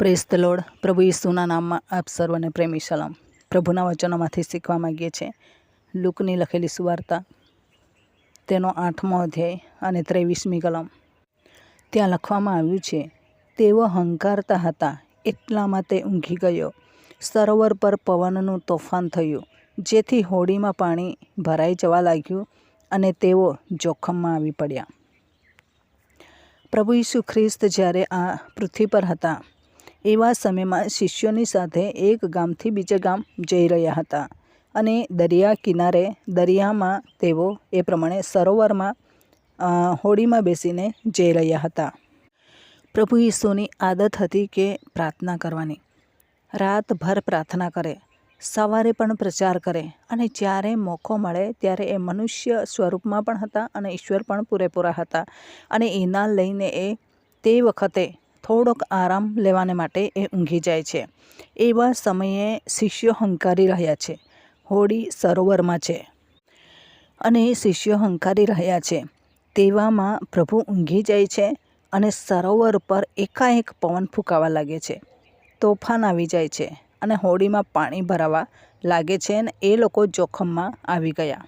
Press પ્રભુ ઈસુના નામમાં આપ સર્વને પ્રેમી સલામ. પ્રભુના વચનોમાંથી શીખવા માંગીએ છીએ. લુકની લખેલી સુવાર્તા, તેનો આઠમો અધ્યાય અને ત્રેવીસમી કલમ. ત્યાં લખવામાં આવ્યું છે, તેઓ હંકારતા હતા એટલામાં તે ઊંઘી ગયો. સરોવર પર પવનનું તોફાન થયું, જેથી હોડીમાં પાણી ભરાઈ જવા લાગ્યું અને તેઓ જોખમમાં આવી પડ્યા. પ્રભુ ઈસુ ખ્રિસ્ત જ્યારે આ પૃથ્વી પર હતા એવા સમયમાં શિષ્યોની સાથે એક ગામથી બીજે ગામ જઈ રહ્યા હતા અને દરિયા કિનારે દરિયામાં તેઓ એ પ્રમાણે સરોવરમાં હોડીમાં બેસીને જઈ રહ્યા હતા. પ્રભુ ઈસુની આદત હતી કે પ્રાર્થના કરવાની. રાતભર પ્રાર્થના કરે, સવારે પણ પ્રચાર કરે અને જ્યારે મોકો મળે ત્યારે એ મનુષ્ય સ્વરૂપમાં પણ હતા અને ઈશ્વર પણ પૂરેપૂરા હતા અને એના લઈને એ તે વખતે થોડોક આરામ લેવાને માટે એ ઊંઘી જાય છે. એવા સમયે શિષ્યો હંકારી રહ્યા છે. હોડી સરોવરમાં છે. અને શિષ્યો હંકારી રહ્યા છે. તેવામાં પ્રભુ ઊંઘી જાય છે અને સરોવર પર એકાએક પવન ફૂંકાવા લાગે છે. તોફાન આવી જાય છે અને હોડીમાં પાણી ભરાવા લાગે છે અને એ લોકો જોખમમાં આવી ગયા.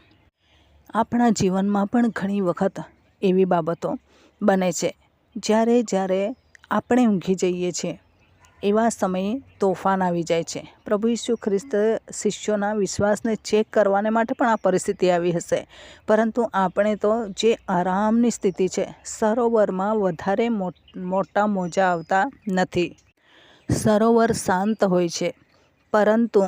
આપણા જીવનમાં પણ ઘણી વખત એવી બાબતો બને છે. જ્યારે જ્યારે આપણે ઊંઘી જઈએ છીએ. એવા સમયે તોફાન આવી જાય છે. પ્રભુ ઈસુ ખ્રિસ્ત શિષ્યોના વિશ્વાસને ચેક કરવાને માટે પણ આ પરિસ્થિતિ આવી હશે. પરંતુ આપણે તો જે આરામની સ્થિતિ છે, સરોવરમાં વધારે મોટ- મોજા આવતા નથી. સરોવર શાંત હોય છે, પરંતુ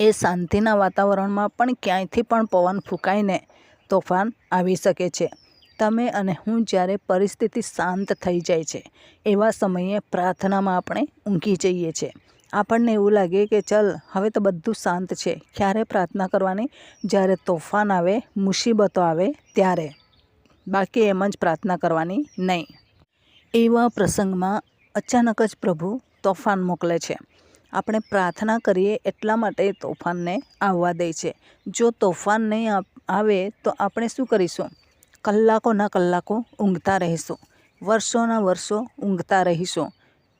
એ શાંતિના વાતાવરણમાં પણ ક્યાંયથી પણ પવન ફૂંકાઈને તોફાન આવી શકે છે. તમે અને હું જ્યારે પરિસ્થિતિ શાંત થઈ જાય છે, એવા સમયે પ્રાર્થનામાં આપણે ઊંઘી જઈએ છીએ આપણને એવું લાગે કે ચલ, હવે તો બધું શાંત છે. ક્યારે પ્રાર્થના કરવાની? જ્યારે તોફાન આવે, મુસીબતો આવે, ત્યારે. બાકી એમ જ પ્રાર્થના કરવાની નહીં. એવા પ્રસંગમાં અચાનક જ પ્રભુ તોફાન મોકલે છે. આપણે પ્રાર્થના કરીએ એટલા માટે તોફાનને આવવા દે છે. જો તોફાન નહીં આવે તો આપણે શું કરીશું? કલાકોના કલાકો ઊંઘતા રહીશું. વર્ષોના વર્ષો ઊંઘતા રહીશું.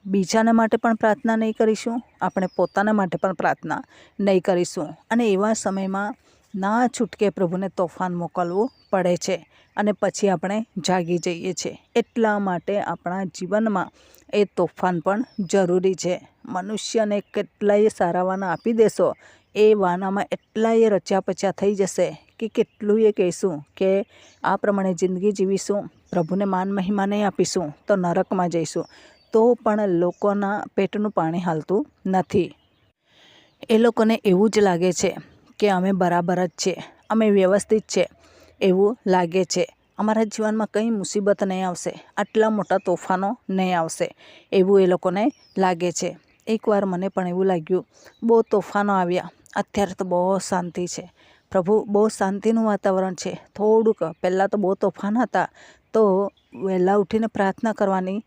બીજાના માટે પણ પ્રાર્થના નહીં કરીશું. આપણે પોતાના માટે પણ પ્રાર્થના નહીં કરીશું. અને એવા સમયમાં ના છૂટકે પ્રભુને તોફાન મોકલવું પડે છે અને પછી આપણે જાગી જઈએ છીએ. એટલા માટે આપણા જીવનમાં એ તોફાન પણ જરૂરી છે. મનુષ્યને કેટલાય સારા વાના આપી દેશો. એ વાનામાં એટલાય રચ્યા પચ્યા થઈ જશે. કે કેટલું એ કહીશું કે આ પ્રમાણે જિંદગી જીવીશું, પ્રભુને માન મહિમા નહીં આપીશું, તો નરકમાં જઈશું. તો પણ લોકોના પેટનું પાણી હાલતું નથી. એ લોકોને એવું જ લાગે છે કે અમે બરાબર જ છે, અમે વ્યવસ્થિત છે, એવું લાગે છે. અમારા જીવનમાં કંઈ મુસીબત નહીં આવશે, આટલા મોટા તોફાનો નહીં આવશે, એવું એ લોકોને લાગે છે. એકવાર મને પણ એવું લાગ્યું, બહુ તોફાનો આવ્યા. અત્યારે તો બહુ શાંતિ છે. પ્રભુ, બહુ શાંતિનું વાતાવરણ છે. થોડુંક, પહેલાં તો બહુ તોફાન હતા, તો વહેલા ઉઠીને પ્રાર્થના કરવાની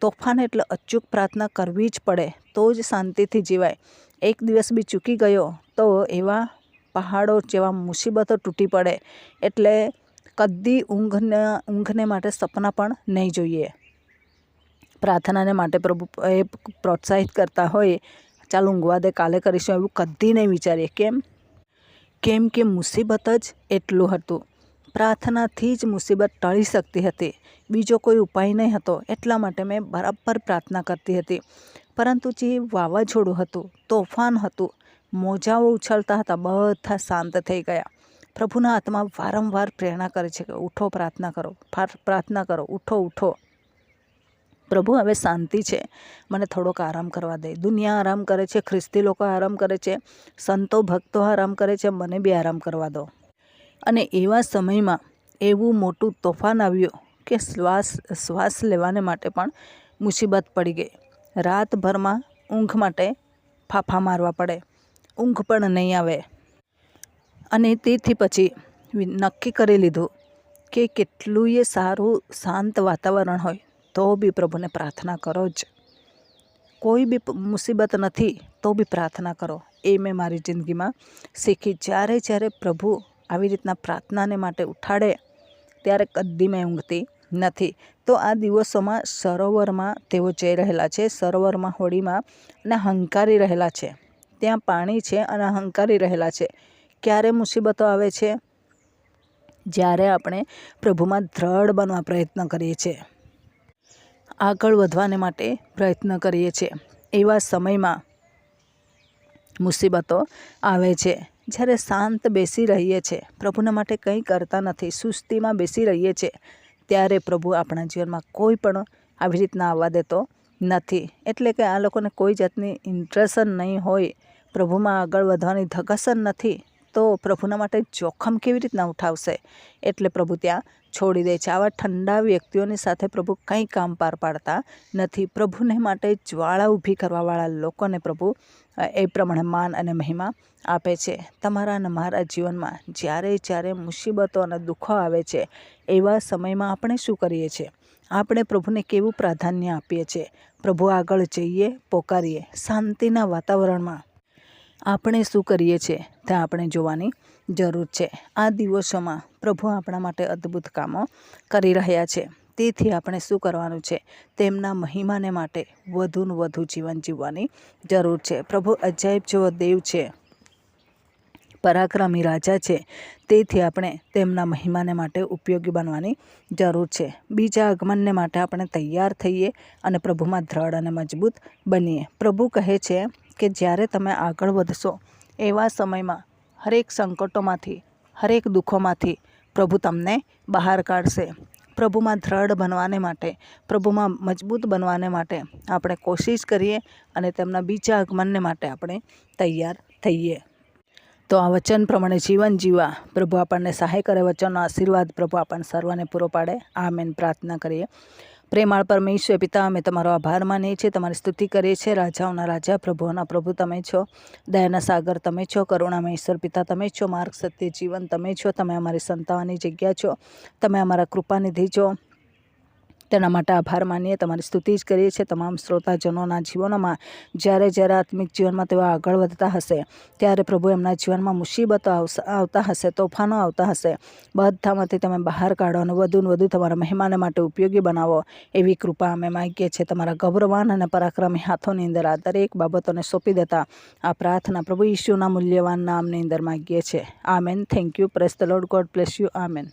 તોફાન એટલે અચૂક પ્રાર્થના કરવી જ પડે, તો જ શાંતિથી જીવાય. એક દિવસ બી ચૂકી ગયો, તો એવા પહાડો જેવા મુસીબતો તૂટી પડે, એટલે કદી ઊંઘને ઊંઘને માટે સપના પણ નહીં જોઈએ. પ્રાર્થનાને માટે પ્રભુ એ પ્રોત્સાહિત કરતા હોય, ચાલ ઊંઘવા દે, કાલે કરીશું, એવું કદી નહીં વિચારીએ. કેમ? કેમ કે મુસીબત જ એટલું હતું. પ્રાર્થનાથી જ મુસીબત ટળી શકતી હતી. બીજો કોઈ ઉપાય નહીં હતો. એટલા માટે મેં બરાબર પ્રાર્થના કરતી હતી. પરંતુ જે વાવાઝોડું હતું, તોફાન હતું, મોજાઓ ઉછળતા હતા, બધા શાંત થઈ ગયા. પ્રભુના આત્મા વારંવાર પ્રેરણા કરે છે કે ઉઠો, પ્રાર્થના કરો પ્રાર્થના કરો, ઉઠો ઉઠો. પ્રભુ, હવે શાંતિ છે. મને થોડોક આરામ કરવા દે. દુનિયા આરામ કરે છે, ખ્રિસ્તી લોકો આરામ કરે છે, સંતો, ભક્તો આરામ કરે છે, મને બી આરામ કરવા દો. અને એવા સમયમાં એવું મોટું તોફાન આવ્યું કે શ્વાસ શ્વાસ લેવાને માટે પણ મુસીબત પડી ગઈ. રાતભરમાં ઊંઘ માટે ફાફા મારવા પડે. ઊંઘ પણ નહીં આવે. અને તેથી પછી નક્કી કરી લીધું કે કેટલુંય સારું શાંત વાતાવરણ હોય. તો બી પ્રભુને પ્રાર્થના કરો જ. કોઈ બી મુસીબત નથી, તો બી પ્રાર્થના કરો. એ મેં મારી જિંદગીમાં શીખી. જ્યારે જ્યારે પ્રભુ આવી રીતના પ્રાર્થનાને માટે ઉઠાડે, ત્યારે કદી મેં ઊંઘતી નથી. તો આ દિવસોમાં સરોવરમાં તેઓ જઈ રહેલા છે. સરોવરમાં હોડીમાં અને હંકારી રહેલા છે. ત્યાં પાણી છે અને હંકારી રહેલા છે. ક્યારે મુસીબતો આવે છે? જ્યારે આપણે પ્રભુમાં દ્રઢ બનવા પ્રયત્ન કરીએ છીએ. આગળ વધવાને માટે પ્રયત્ન કરીએ છીએ. એવા સમયમાં મુસીબતો આવે છે. જ્યારે શાંત બેસી રહીએ છીએ પ્રભુના માટે કંઈ કરતા નથી, સુસ્તીમાં બેસી રહીએ છીએ ત્યારે પ્રભુ આપણા જીવનમાં કોઈ પણ આવી રીતના આવવા દેતો નથી. એટલે કે આ લોકોને કોઈ જાતની ઇન્ટરેશન નહીં હોય, પ્રભુમાં આગળ વધવાની ધગસન નથી, તો પ્રભુના માટે જોખમ કેવી રીતના ઉઠાવશે? એટલે પ્રભુ ત્યાં છોડી દે છે. આવા ઠંડા વ્યક્તિઓની સાથે પ્રભુ કંઈ કામ પાર પાડતા નથી. પ્રભુને માટે જ્વાળા ઊભી કરવાવાળા લોકોને પ્રભુ એ પ્રમાણે માન અને મહિમા આપે છે. તમારા અને મારા જીવનમાં જ્યારે જ્યારે મુસીબતો અને દુઃખો આવે છે, એવા સમયમાં આપણે શું કરીએ છીએ? આપણે પ્રભુને કેવું પ્રાધાન્ય આપીએ છીએ? પ્રભુ આગળ જઈએ, પોકારીએ. શાંતિના વાતાવરણમાં આપણે શું કરીએ છીએ? તે આપણે જોવાની જરૂર છે. આ દિવસોમાં પ્રભુ આપણા માટે અદ્ભુત કામો કરી રહ્યા છે. તેથી આપણે શું કરવાનું છે? તેમના મહિમાને માટે વધુને વધુ જીવન જીવવાની જરૂર છે. પ્રભુ અજાયબ જેવો દેવ છે, પરાક્રમી રાજા છે. તેથી આપણે તેમના મહિમાને માટે ઉપયોગી બનવાની જરૂર છે. બીજા આગમનને માટે આપણે તૈયાર થઈએ અને પ્રભુમાં દ્રઢ અને મજબૂત બનીએ. પ્રભુ કહે છે કે જ્યારે તમે આગળ વધશો એવા સમયમાં હરેક સંકટોમાંથી, હરેક દુઃખોમાંથી પ્રભુ તમને બહાર કાઢશે. પ્રભુમાં દ્રઢ બનવાને માટે, પ્રભુમાં મજબૂત બનવાને માટે આપણે કોશિશ કરીએ અને તેમના બીજા આગમનને માટે આપણે તૈયાર થઈએ. તો આ વચન પ્રમાણે જીવન જીવવા પ્રભુ આપણને સહાય કરે, વચનનો આશીર્વાદ પ્રભુ આપણને સર્વને પૂરો પાડે. આ મેન પ્રાર્થના કરીએ. પ્રેમાળ પરમેશ્વર પિતા, અમે તમારો આભાર માનીએ છીએ, તમારી સ્તુતિ કરીએ છીએ. રાજાઓના રાજા, પ્રભુઓના પ્રભુ તમે છો. દયાના સાગર તમે છો, કરુણામય ઈશ્વર પિતા તમે છો, માર્ગ, સત્ય, જીવન તમે છો. તમે અમારી સંતાવાની જગ્યા છો. તમે અમારા કૃપાનિધિ છો. તેના માટે આભાર માનીએ. તમારી સ્તુતિ જ કરીએ છીએ તમામ શ્રોતાજનોના જીવનોમાં. જ્યારે જ્યારે આત્મિક જીવનમાં તેઓ આગળ વધતા હશે, ત્યારે પ્રભુ એમના જીવનમાં મુસીબતો આવતા હશે, તોફાનો આવતા હશે. બધામાંથી તમે બહાર કાઢો અને વધુ ને વધુ તમારા મહેમાને માટે ઉપયોગી બનાવો. એવી કૃપા અમે માગીએ છીએ તમારા ગૌરવાન અને પરાક્રમી હાથોની અંદર આ દરેક બાબતોને સોંપી દેતા. આ પ્રાર્થના પ્રભુ ઈશુના મૂલ્યવાન નામની અંદર માગીએ છીએ. Amen. Thank you. Praise the lord god bless you. Amen.